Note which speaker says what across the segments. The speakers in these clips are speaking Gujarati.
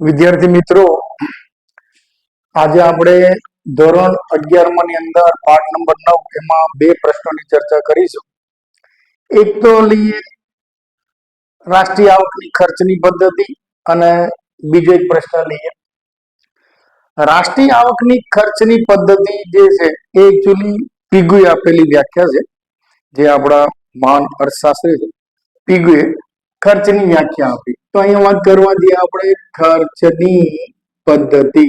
Speaker 1: વિદ્યાર્થી મિત્રો, આજે આપણે ધોરણ અગિયારમાં ની અંદર પાઠ નંબર નવ એમાં બે પ્રશ્નોની ચર્ચા કરીશું. એક તો લઈએ રાષ્ટ્રીય આવકની ખર્ચની પદ્ધતિ અને બીજો એક પ્રશ્ન લઈએ. રાષ્ટ્રીય આવકની ખર્ચની પદ્ધતિ જે છે એ એકચ્યુઅલી પીગુએ આપેલી વ્યાખ્યા છે, જે આપણા મહાન અર્થશાસ્ત્રી છે. પીગુએ ખર્ચની વ્યાખ્યા આપી. તો અહીંયા વાત કરવા દઈએ આપણે ખર્ચની પદ્ધતિ.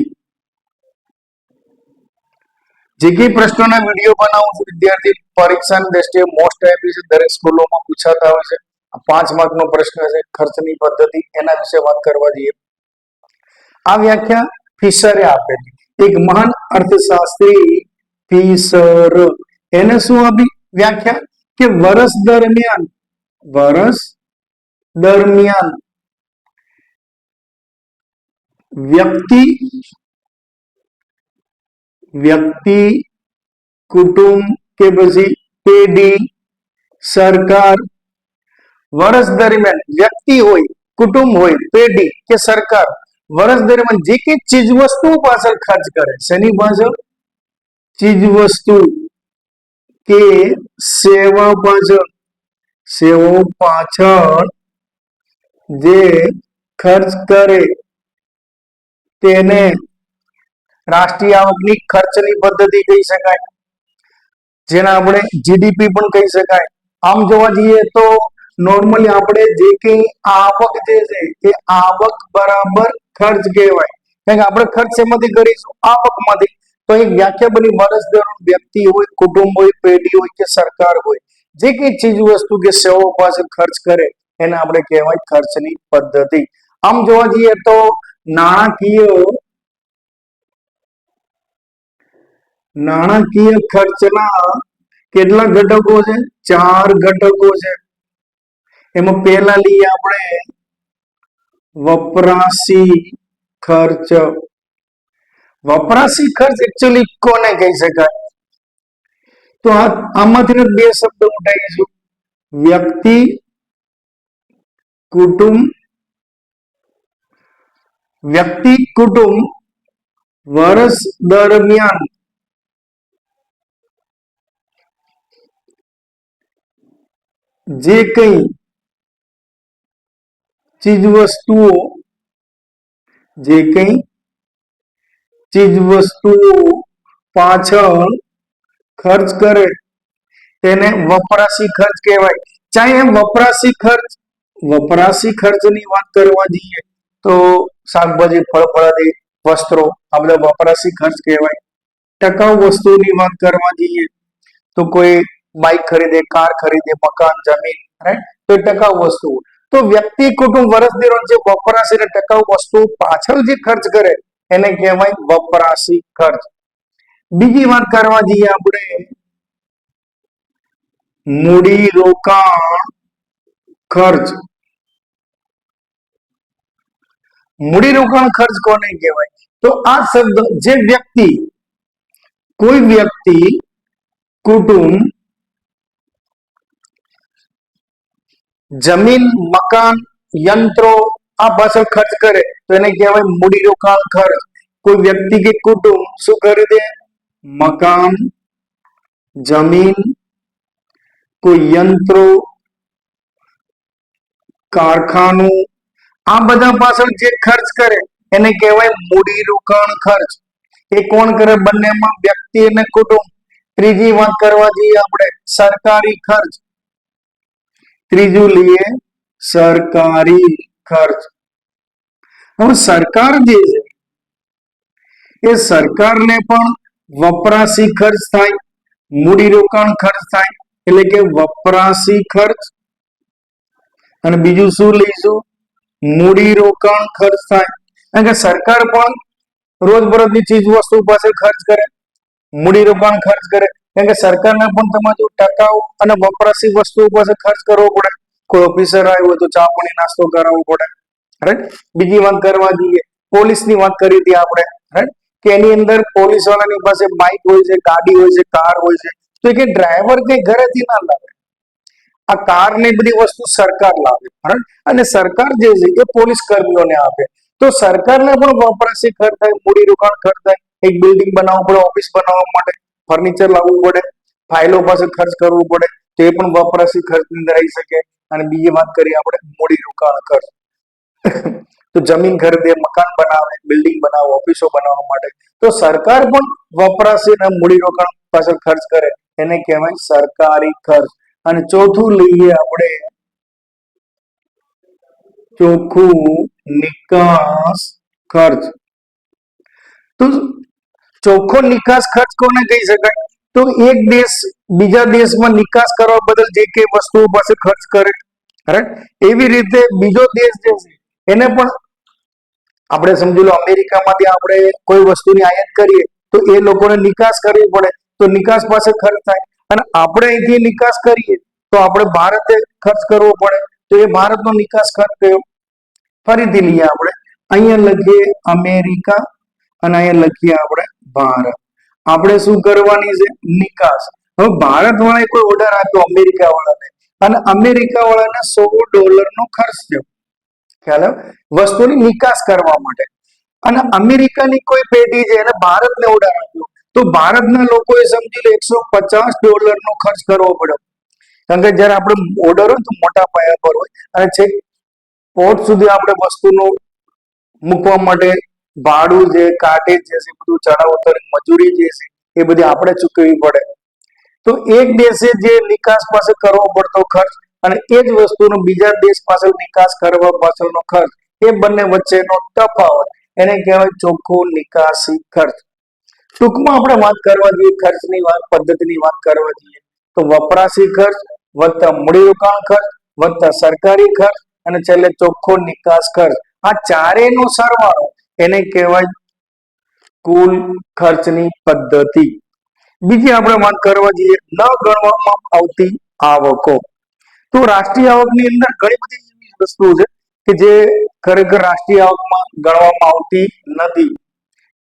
Speaker 1: જે કઈ પ્રશ્નોના વીડિયો બનાવું છું, વિદ્યાર્થી, પરીક્ષાની દ્રષ્ટિએ મોસ્ટ આપી છે દરેક સ્કૂલોમાં પૂછાતા હોય છે. પાંચ માર્કનો પ્રશ્ન છે, ખર્ચની પદ્ધતિ, એના વિશે વાત કરવા જઈએ. આ વ્યાખ્યા ફિશરે આપેલી. એક મહાન અર્થશાસ્ત્રી ફિશર. એને શું આપી વ્યાખ્યા? કે વર્ષ દરમિયાન વર્ષ દરમિયાન વ્યક્તિ વ્યક્તિ કુટુંબ કે પછી પેઢી સરકાર વર્ષ દરમિયાન વ્યક્તિ હોય કુટુંબ હોય પેઢી કે સરકાર વર્ષ દરમિયાન જે કે ચીજ વસ્તુ પાછળ ખર્ચ કરે શેની પાછળ ચીજ વસ્તુ કે સેવા પાછળ સેવાઓ પાછળ જે ખર્ચ કરે તેને રાષ્ટ્રીય આવકની ખર્ચની પદ્ધતિ કહી શકાય. જેને આપણે જીડીપી પણ કહી શકાય. આમ જોવા જઈએ તો નોર્મલી આપણે જે કઈ આવક જે છે, એ આવક બરાબર ખર્ચ કહેવાય. કારણ કે આપણે ખર્ચ એમાંથી કરીશું? આવકમાંથી. તો એક વ્યાખ્યા બની દરમિયાન વ્યક્તિ હોય, કુટુંબ હોય, પેઢી હોય કે સરકાર હોય. જે કઈ ચીજ વસ્તુ કે સેવાઓ પાસે ખર્ચ કરે એને આપણે કહેવાય ખર્ચની પદ્ધતિ. આમ જોવા જઈએ તો નાણાકીય નાણાકીય ખર્ચના કેટલા ઘટકો છે? ચાર ઘટકો છે. એમાં પહેલા લઈએ આપણે વપરાશી ખર્ચ. વપરાશી ખર્ચ એકચ્યુઅલી કોને કહી શકાય? તો આમાંથી બે શબ્દ ઉઠાવીશું. વ્યક્તિ કુટુંબ, વ્યક્તિ કુટુંબ, વર્ષ દરમિયાન. જે કઈ ચીજ વસ્તુઓ જે કઈ ચીજ વસ્તુઓ પાછળ ખર્ચ કરે, તેને વપરાશી ખર્ચ કહેવાય. ચાહે વપરાશી ખર્ચ વપરાશી ખર્ચની વાત કરવા જઈએ તો શાકભાજી ફળ ફળાદી વસ્ત્રો આ બધા વપરાશી ખર્ચ કહેવાય. ટકાઉ વસ્તુની વાત કરવા જઈએ તો કોઈ બાઇક ખરીદે, કાર ખરીદે, મકાન, જમીન રાઈટ તો ટકાઉ વસ્તુ તો વ્યક્તિ કુટુંબ વર્ષ દરમિયાન જે વપરાશી ટકાઉ વસ્તુ પાછળ જે ખર્ચ કરે, એને કહેવાય વપરાશી ખર્ચ. બીજી વાત કરવા જઈએ આપણે. મૂડી રોકાણ ખર્ચ. મૂડી રોકાણ ખર્ચ કોને કહેવાય? તો આ શબ્દ, જે વ્યક્તિ, કોઈ વ્યક્તિ, કુટુંબ, જમીન, મકાન, યંત્રો, આ પાછળ ખર્ચ કરે, તો એને કહેવાય મૂડી રોકાણ ખર્ચ. કોઈ વ્યક્તિ કે કુટુંબ શું ખરીદે મકાન, જમીન, કોઈ યંત્રો કારખાનું, આ બધા પાછળ જે ખર્ચ કરે, એને કહેવાય મૂડી રોકાણ ખર્ચ. એ કોણ કરે? બંનેમાં વ્યક્તિ અને કુટુંબ. ત્રીજી વાત કરવા જઈએ આપણે, સરકારી ખર્ચ. ત્રીજું લઈએ, સરકારી ખર્ચ. હવે સરકાર જે છે, એ સરકારને પણ વપરાશી ખર્ચ થાય મૂડી રોકાણ ખર્ચ થાય, એટલે કે વપરાશી ખર્ચ અને બીજું શું લઈશું? મૂડી રોકાણ ખર્ચ થાય. કારણ કે સરકાર પણ રોજબરોજની ચીજ વસ્તુ પાસે ખર્ચ કરે મૂડી રોકાણ ખર્ચ કરે. કારણ કે સરકારને પણ તમારું ટકાઉ અને વપરાશી વસ્તુઓ પાસે ખર્ચ કરવો પડે. કોઈ ઓફિસર આવ્યો હોય તો ચા પાણી નાસ્તો કરાવવો પડે. રાઈટ બીજી વાત કરવા જઈએ. પોલીસની વાત કરી હતી આપણે. રાઈટ કે એની અંદર પોલીસ વાળાની પાસે બાઇક હોય છે, ગાડી હોય છે કાર હોય છે. તો કે ડ્રાઈવર કઈ ઘરેથી ના લાવે. આ કાર ને બધી વસ્તુ સરકાર લાવે અને સરકાર જે છે એ પોલીસ કર્મીઓને આપે. તો સરકારને પણ વપરાશી ખર્ચ થાય, મૂડી રોકાણ ખર્ચ થાય, એક બિલ્ડિંગ બનાવવું પડે ઓફિસ બનાવવા માટે ફર્નિચર લાવવું પડે ફાઇલો પાસે ખર્ચ કરવું પડે, તો પણ વપરાશી ખર્ચની અંદર આવી શકે. અને બીજી વાત કરીએ આપણે, મૂડી રોકાણ ખર્ચ તો જમીન ખરીદે, મકાન બનાવે બિલ્ડિંગ બનાવે ઓફિસો બનાવવા માટે. તો સરકાર પણ વપરાશી અને મૂડી રોકાણ પાછળ ખર્ચ કરે. એને કહેવાય સરકારી ખર્ચ અને ચોથું લઈએ આપણે ચોખ્ખું નિકાસ ખર્ચ. તો ચોખ્ખો નિકાસ ખર્ચ કોને કહી શકાય? તો એક દેશ બીજા દેશમાં નિકાસ કરવા બદલ જે કઈ વસ્તુઓ પાસે ખર્ચ કરે રાઈટ એવી રીતે બીજો દેશ જે છે, એને પણ આપણે સમજી લો અમેરિકામાંથી આપણે કોઈ વસ્તુની આયાત કરીએ, તો એ લોકોને નિકાસ કરવી પડે. તો નિકાસ પાસે ખર્ચ થાય. અને આપણે અહીંથી નિકાસ કરીએ તો આપણે ભારતે ખર્ચ કરવો પડે. તો એ ભારતનો નિકાસ ખર્ચ થયો ફરીથી લઈએ આપણે. અહીંયા લખીએ અમેરિકા અને અહીંયા લખીએ આપણે ભારત. આપણે શું કરવાની છે? નિકાસ. હવે ભારત વાળાએ કોઈ ઓર્ડર આપ્યો અમેરિકા વાળાને અને અમેરિકા વાળાને સો ડોલર નો ખર્ચ થયો. ખ્યાલ? વસ્તુની નિકાસ કરવા માટે. અને અમેરિકાની કોઈ પેઢી છે એને ભારતને ઓર્ડર આપ્યો. તો ભારતના લોકોએ સમજી લો એકસો પચાસ ડોલર નો ખર્ચ કરવો પડ્યો. કારણ કે જ્યારે આપણે ઓર્ડર હોય તો મોટા પાયા પર હોય. અને છેક પોર્ટ સુધી આપણે વસ્તુનું મૂકવા માટે ભાડું જે કાટેજ જે છે બધું ચડાવ ઉતર મજૂરી જે છે, એ બધી આપણે ચૂકવવી પડે. તો એક દેશે જે નિકાસ પાસે કરવો પડતો ખર્ચ અને એ જ વસ્તુનો બીજા દેશ પાછળ નિકાસ કરવા પાછળનો ખર્ચ, એ બંને વચ્ચેનો તફાવત. એને કહેવાય ચોખ્ખો નિકાસી ખર્ચ. ટૂંકમાં આપણે વાત કરવા જોઈએ, ખર્ચની વાત, પદ્ધતિની વાત કરવા જોઈએ. તો વપરાશી ખર્ચ વત્તા મૂડીરોકાણ ખર્ચ વત્તા સરકારી ખર્ચ અને છેલ્લે ચોખ્ખો નિકાસ ખર્ચ. આ ચારેયનો સરવાળો એને કહેવાય કુલ ખર્ચની પદ્ધતિ. બીજી આપણે વાત કરવા જઈએ, ન ગણવામાં આવતી આવકો. તો રાષ્ટ્રીય આવકની અંદર ઘણી બધી એવી વસ્તુઓ છે કે જે ખરેખર રાષ્ટ્રીય આવકમાં ગણવામાં આવતી નથી.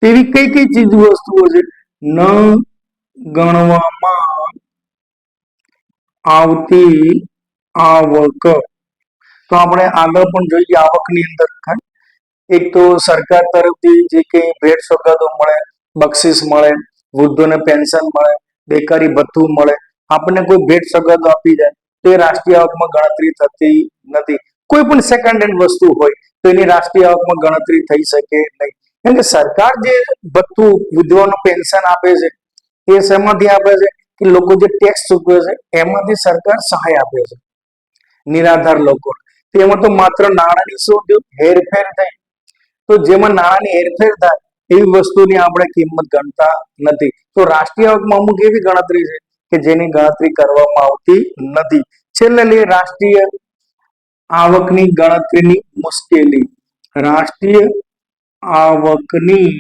Speaker 1: તેવી કઈ કઈ ચીજ વસ્તુઓ છે? ન ગણવામાં આવતી આવક તો આપણે આગળ પણ જોઈએ આવકની અંદર? એક તો સરકાર તરફથી જે કંઈ ભેટ સોગાદો મળે, બક્ષિસ મળે, વૃદ્ધોને પેન્શન મળે, બેકારી ભથ્થું મળે, આપણને કોઈ ભેટ સોગાદો આપી જાય, તો એ રાષ્ટ્રીય આવકમાં ગણતરી થતી નથી. કોઈ પણ સેકન્ડ હેન્ડ વસ્તુ હોય, તો એની રાષ્ટ્રીય આવકમાં ગણતરી થઈ શકે નહીં. કેમ કે સરકાર જે ભથ્થું વિધવાનો પેન્શન આપે છે, એ શેમાંથી આપે છે કે લોકો જે ટેક્સ ચૂકવે છે, એમાંથી સરકાર સહાય આપે છે. નિરાધાર લોકો. તેમાં તો માત્ર નાણાંની શું થયું? હેરફેર થાય તો જેમાં નાણાંની હેરફેર થાય, એવી વસ્તુની આપણે કિંમત ગણતા નથી. તો રાષ્ટ્રીય આવકમાં અમુક એવી ગણતરી છે કે જેની ગણતરી કરવામાં આવતી નથી. છેલ્લે રાષ્ટ્રીય આવકની ગણતરીની મુશ્કેલી. રાષ્ટ્રીય આવકની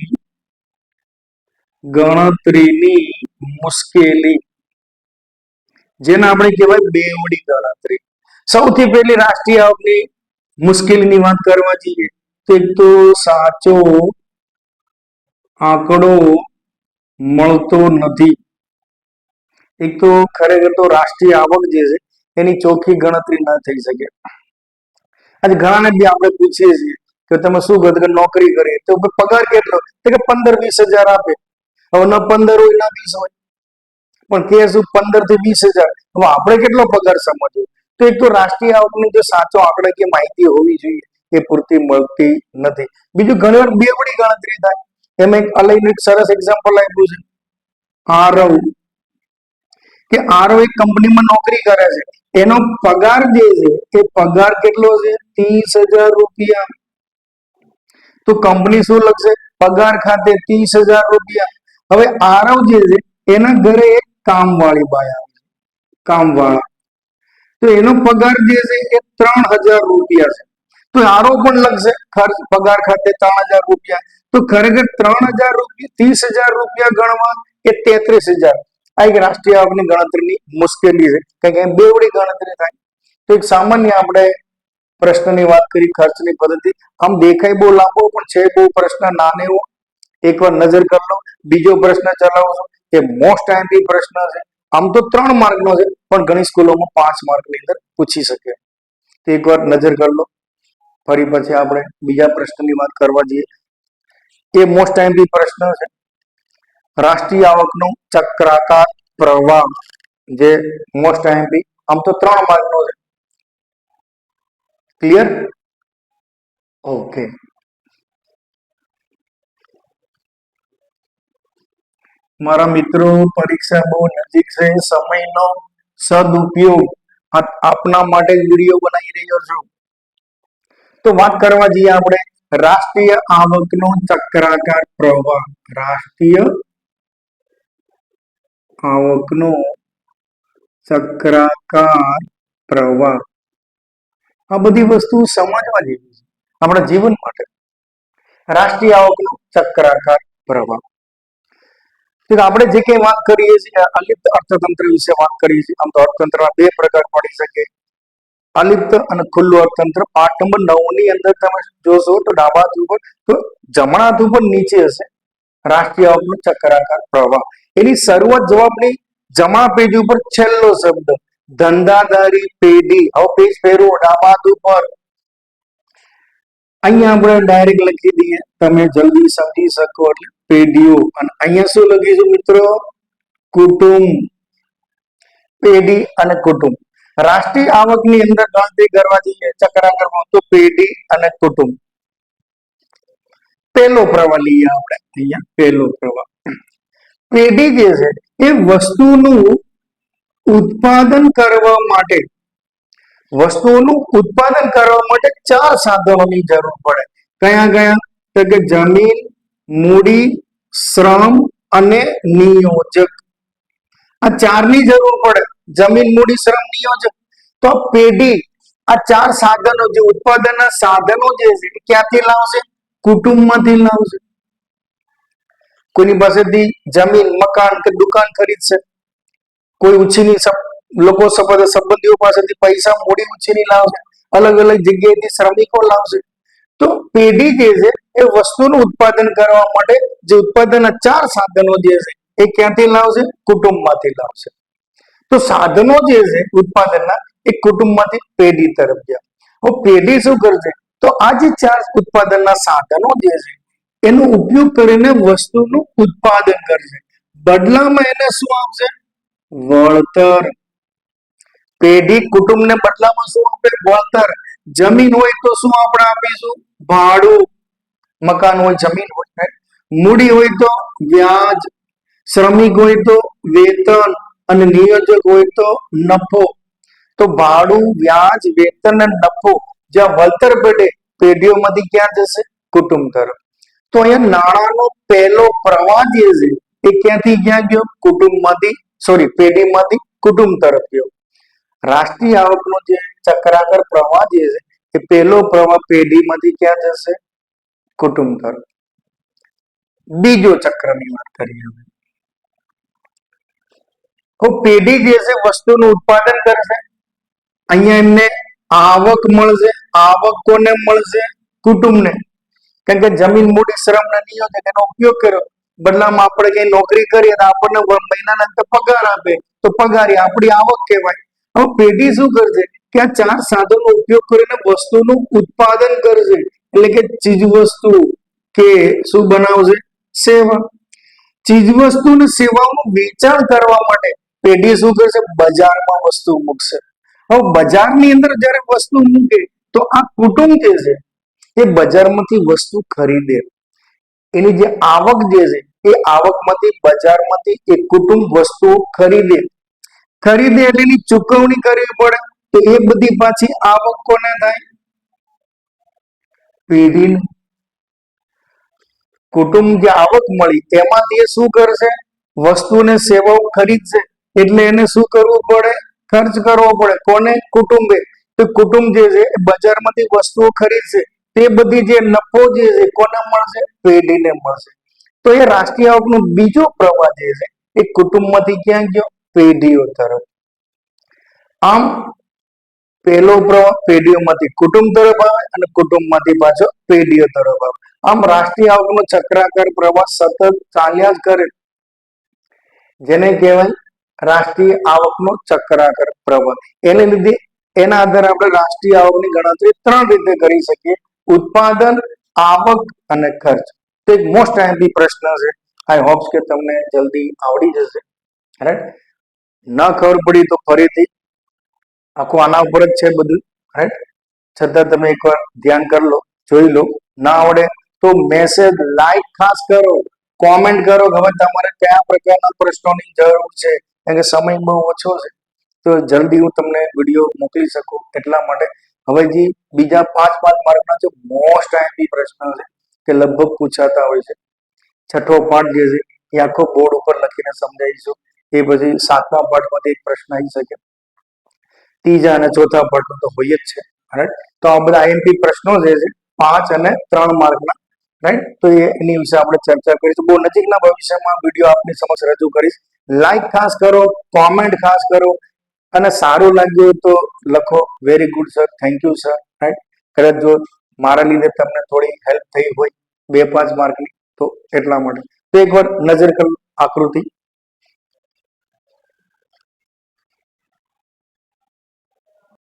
Speaker 1: ગણતરીની મુશ્કેલી, જેને આપણે કહેવાય બેવડી ગણતરી. સૌથી પહેલી રાષ્ટ્રીય આવકની મુશ્કેલીની વાત કરવા જઈએ, તો એક તો સાચો આંકડો મળતો નથી. એક તો ખરેખર તો રાષ્ટ્રીય આવક જે છે, એની ચોખ્ખી ગણતરી ન થઈ શકે. આજે ઘણાને બી આપણે પૂછીએ છીએ કે તમે શું કરો નોકરી કરી તો પગાર કેટલો? તો કે પંદર વીસ હજાર આપે. હવે ન પંદર હોય, ના વીસ હોય. પણ કે શું પંદરથી વીસ હજાર? હવે આપણે કેટલો પગાર સમજવો? તો એક તો રાષ્ટ્રીય આવકની જો સાચો આંકડાકીય માહિતી હોવી જોઈએ. એ પૂરતી મળતી નથી. બીજું ઘણી વાર બેવડી ગણતરી થાય. એમાં એક અલગ એક સરસ એક્ઝામ્પલ આપ્યું છે. આરવ. કે આરવ એક કંપનીમાં નોકરી કરે છે. એનો પગાર જે છે, એ પગાર કેટલો છે? ત્રીસ હજાર રૂપિયા. તો કંપની શું લખશે? પગાર ખાતે ત્રીસ હજાર રૂપિયા. હવે આરવ જે છે, એના ઘરે એક કામવાળી બાય આવે છે. કામવાળા. તો એનો પગાર જે છે, એ ત્રણ હજાર રૂપિયા છે. તો આરો પણ લખશે, ખર્ચ, પગાર ખાતે ત્રણ હજાર રૂપિયા. તો ખરેખર ત્રણ હજાર રૂપિયા, ત્રીસ હજાર રૂપિયા ગણવા એ તેત્રીસ હજાર? આ એક રાષ્ટ્રીય આવકની ગણતરીની મુશ્કેલી છે. કારણ કે બેવડી ગણતરી થાય. તો એક સામાન્ય આપણે પ્રશ્નની વાત કરી, ખર્ચની પદ્ધતિ. આમ દેખાય બહુ લાંબો પણ છે બહુ પ્રશ્ન, નાનો એવો. એકવાર નજર કરી લો. બીજો પ્રશ્ન ચલાવો છો. એ મોસ્ટ આઈમ્પી પ્રશ્ન છે. આમ તો ત્રણ માર્કનો છે, પણ ઘણી સ્કૂલોમાં પાંચ માર્કની અંદર પૂછી શકે. તો એકવાર નજર કરી લો. ફરી પછી આપણે બીજા પ્રશ્નની વાત કરવા જઈએ. એ મોસ્ટ ટાઈમથી પ્રશ્ન છે. રાષ્ટ્રીય આવકનો ચક્રાકાર પ્રવાહ, જે મોસ્ટ ટાઈમથી આમ તો ત્રણ માર્કનો છે. ક્લિયર ઓકે મારા મિત્રો, પરીક્ષા બહુ નજીક છે. સમયનો સદુપયોગ આપના માટે વીડિયો બનાવી રહ્યો છું. તો વાત કરવા જઈએ આપણે રાષ્ટ્રીય આવકનો ચક્રાકાર પ્રવાહ. રાષ્ટ્રીય આવકનો ચક્રાકાર પ્રવાહ. આ બધી વસ્તુ સમજવા જેવી છે. આપણા જીવન માટે. રાષ્ટ્રીય આવકનો ચક્રાકાર પ્રવાહ આપણે જે કઈ વાત કરીએ છીએ, અલિપ્ત અર્થતંત્ર વિશે વાત કરીએ છીએ, આમ તો અર્થતંત્રમાં બે પ્રકાર પડી શકે. અલિપ્ત અને ખુલ્લું અર્થતંત્ર. પાઠ નંબર નવની અંદર તમે જોશો તો ડાબા ઉપર, તો જમણા ઉપર નીચે હશે. રાષ્ટ્રીય આવકનો ચક્રાકાર પ્રવાહ એની શરૂઆત જવાબની જમણા પેજ ઉપર છેલ્લો શબ્દ. ધંધાદારી પેઢી. ઓફિસ પેજ ફેરવો, ડાબા ઉપર. અહીંયા આપણે ડાયરેક્ટ લખી દઈએ. તમે જલ્દી સમજી શકો એટલે પેઢીઓ. અને અહીંયા શું લખીશું મિત્રો? કુટુંબ. પેઢી અને કુટુંબ. રાષ્ટ્રીય આવકની અંદર ગણતરી કરવા જઈએ, ચક્રાકારમાં તો પેઢી અને કુટુંબ. પહેલો પ્રવાહ લઈએ આપણે. અહીંયા પહેલો પ્રવાહ. પેઢી જે છે, એ વસ્તુનું ઉત્પાદન કરવા માટે. વસ્તુઓનું ઉત્પાદન કરવા માટે ચાર સાધનોની જરૂર પડે. કયા કયા? તો કે જમીન, મૂડી, શ્રમ અને નિયોજક. આ ચારની જરૂર પડે. જમીન, મૂડી, શ્રમ, નિયોજક. તો પેઢી, આ ચાર સાધનો જે ઉત્પાદનના સાધનો જે છે ક્યાંથી લાવશે? કુટુંબમાંથી લાવશે. કોઈની પાસેથી? જમીન, મકાન કે દુકાન ખરીદશે? કોઈ ઉછીની લોકો સંબંધીઓ પાસેથી પૈસા મૂડી ઉછીની લાવશે, અલગ અલગ જગ્યાએથી શ્રમિકો લાવશે. તો પેઢી જે છે એ વસ્તુનું ઉત્પાદન કરવા માટે જે ઉત્પાદનના ચાર સાધનો જે છે એ ક્યાંથી લાવશે? કુટુંબમાંથી લાવશે. તો સાધનો જે છે ઉત્પાદનના એ કુટુંબમાંથી પેઢી તરફ જાય પેઢી શું કરશે? તો આ જે ચાર ઉત્પાદનના સાધનો જે છે એનો ઉપયોગ કરીને વસ્તુનું ઉત્પાદન કરશે. બદલામાં એને શું આપશે વળતર. પેઢી કુટુંબને બદલામાં શું આપે? વળતર. જમીન હોય તો શું આપણે આપીશું? ભાડું. મકાન હોય, જમીન હોય મૂડી હોય તો વ્યાજ. શ્રમિક હોય તો વેતન. અને નિયોજક હોય તો નફો. તો ભાડું, વ્યાજ, વેતન અને નફો. જ્યાં વળતર પેઢે, પેઢીઓમાંથી ક્યાં જશે? કુટુંબ તરફ. તો અહીંયા નાણાંનો પહેલો પ્રવાહ જે છે, એ ક્યાંથી ક્યાં ગયો? કુટુંબમાંથી સોરી, પેઢીમાંથી કુટુંબ તરફ ગયો રાષ્ટ્રીય આવકનો જે ચક્રાકાર પ્રવાહ જે છે, એ પહેલો પ્રવાહ પેઢીમાંથી ક્યાં જશે? કુટુંબ તરફ બીજો ચક્રની વાત કરીએ હવે. તો પેઢી જે છે, વસ્તુનું ઉત્પાદન કરશે. અહીંયા એમને આવક મળશે, આવક કોને મળશે? કુટુંબને. કેમ કે જમીન મૂડી શ્રમ ના નિયોજક એનો ઉપયોગ કર્યો. બદલામાં આપણે કઈ નોકરી કરીએ તો આપણને મહિનાના અંતે પગાર આપે. તો પગાર આપણી આવક કહેવાય. હવે પેઢી શું કરશે? કે આ ચાર સાધનો ઉપયોગ કરીને વસ્તુનું ઉત્પાદન કરશે. એટલે કે ચીજ વસ્તુ કે શું બનાવશે? સેવા. ચીજ વસ્તુ અને સેવાઓનું વેચાણ કરવા માટે પેઢી શું કરશે? બજારમાં વસ્તુ મૂકશે. હવે બજારની અંદર જ્યારે વસ્તુ મૂકે તો આ કુટુંબ જે છે એ બજારમાંથી વસ્તુ ખરીદે. એની જે આવક જે છે એ આવકમાંથી, બજારમાંથી એ કુટુંબ વસ્તુઓ ખરીદે. ખરીદે એટલે એની ચૂકવણી કરવી પડે તો એ બધી પાછી આવક કોને થાય? પેઢીને. કુટુંબ જે આવક મળી તેમાંથી એ શું કરશે? વસ્તુ ને સેવાઓ ખરીદશે. એટલે એને શું કરવું પડે? ખર્ચ કરવો પડે. કોને? કુટુંબે. તો કુટુંબ જે છે બજારમાંથી વસ્તુઓ ખરીદશે. તે બધી જે નફો જે છે, કોને મળશે? પેઢીને મળશે. તો એ રાષ્ટ્રીય આવકનો બીજો પ્રવાહ જે છે, એ કુટુંબમાંથી ક્યાં ગયો? પેઢીઓ તરફ. આમ, પહેલો પ્રવાહ પેઢીઓમાંથી કુટુંબ તરફ આવે અને કુટુંબમાંથી પાછો પેઢીઓ તરફ આવે. આમ રાષ્ટ્રીય આવકનો ચક્રાકાર પ્રવાહ સતત ચાલ્યા જ કરે. જેને કહેવાય રાષ્ટ્રીય આવકનો ચક્રાકાર પ્રવાહ. એને લીધે, એના આધારે આપણે રાષ્ટ્રીય આવકની ગણતરી ત્રણ રીતે કરી શકીએ. ઉત્પાદન, આવક અને ખર્ચ. તો એક મોસ્ટ આઈએમપી પ્રશ્ન છે. આઈ હોપ્સ કે તમને જલ્દી આવડી જશે. રાઈટ ન ખબર પડી તો ફરીથી આખું આના ઉપર જ છે બધું. રાઈટ છતાં તમે એકવાર ધ્યાન કરી લો, જોઈ લો. ના આવડે તો મેસેજ લાઈક ખાસ કરો. કોમેન્ટ કરો હવે તમારે કયા પ્રકારના પ્રશ્નોની જરૂર છે. કારણ કે સમય બહુ ઓછો છે. તો જલ્દી હું તમને વીડિયો મોકલી શકું એટલા માટે. હવે જે બીજા પાંચ પાંચ માર્કના જે મોસ્ટ આઈએમપી પ્રશ્ન છે કે લગભગ પૂછાતા હોય છે. છઠ્ઠો પાઠ જે છે, એ આખો બોર્ડ ઉપર લખીને સમજાવીશું એ પછી સાતમા પાઠમાંથી એક પ્રશ્ન આવી શકે. ત્રીજા અને ચોથા પાઠનો તો હોય જ છે. રાઈટ તો આ બધા આઈએમપી પ્રશ્નો જે છે, પાંચ અને ત્રણ માર્કના. રાઈટ તો એની વિશે આપણે ચર્ચા કરીશું. બહુ નજીકના ભવિષ્યમાં વીડિયો આપની સમક્ષ રજૂ કરીશ. લાઈક ખાસ કરો કોમેન્ટ ખાસ કરો, અને સારું લાગ્યું તો લખો. Very good sir thank you sir right કદાચ જો મારા લીધે તમને થોડી હેલ્પ થઈ હોય બે પાંચ માર્કની તો એટલા માટે. તો એકવાર નજર કર આકૃતિ.